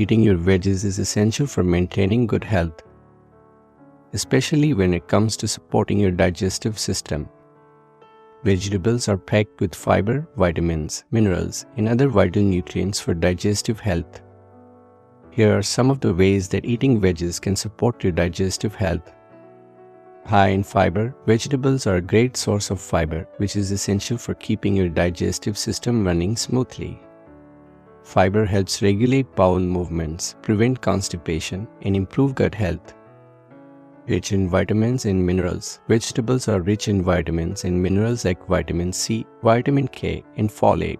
Eating your veggies is essential for maintaining good health, especially when it comes to supporting your digestive system. Vegetables are packed with fiber, vitamins, minerals, and other vital nutrients for digestive health. Here are some of the ways that eating veggies can support your digestive health. High in fiber, vegetables are a great source of fiber, which is essential for keeping your digestive system running smoothly. Fiber helps regulate bowel movements, prevent constipation, and improve gut health. Rich in vitamins and minerals, vegetables are rich in vitamins and minerals like vitamin C, vitamin K, and folate,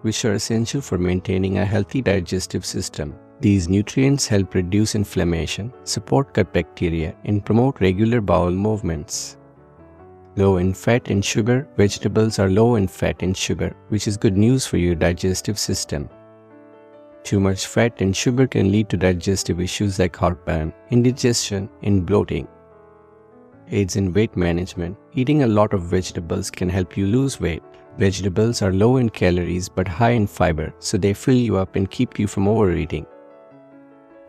which are essential for maintaining a healthy digestive system. These nutrients help reduce inflammation, support gut bacteria, and promote regular bowel movements. Low in fat and sugar, vegetables are low in fat and sugar, which is good news for your digestive system. Too much fat and sugar can lead to digestive issues like heartburn, indigestion, and bloating. Aids in weight management. Eating a lot of vegetables can help you lose weight. Vegetables are low in calories but high in fiber, so they fill you up and keep you from overeating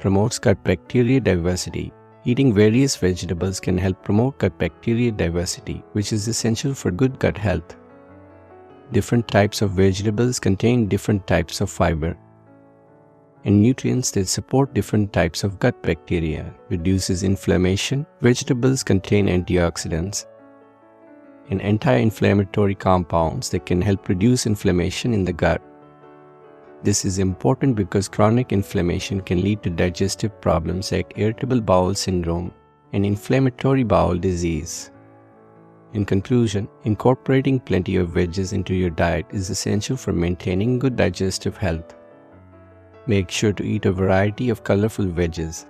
promotes gut bacteria diversity. Eating various vegetables can help promote gut bacteria diversity, which is essential for good gut health. Different types of vegetables contain different types of fiber and nutrients that support different types of gut bacteria, reduces inflammation. Vegetables contain antioxidants and anti-inflammatory compounds that can help reduce inflammation in the gut. This is important because chronic inflammation can lead to digestive problems like irritable bowel syndrome and inflammatory bowel disease. In conclusion, incorporating plenty of veggies into your diet is essential for maintaining good digestive health. Make sure to eat a variety of colorful veggies,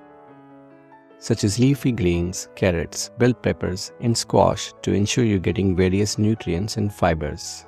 such as leafy greens, carrots, bell peppers, and squash to ensure you're getting various nutrients and fibers.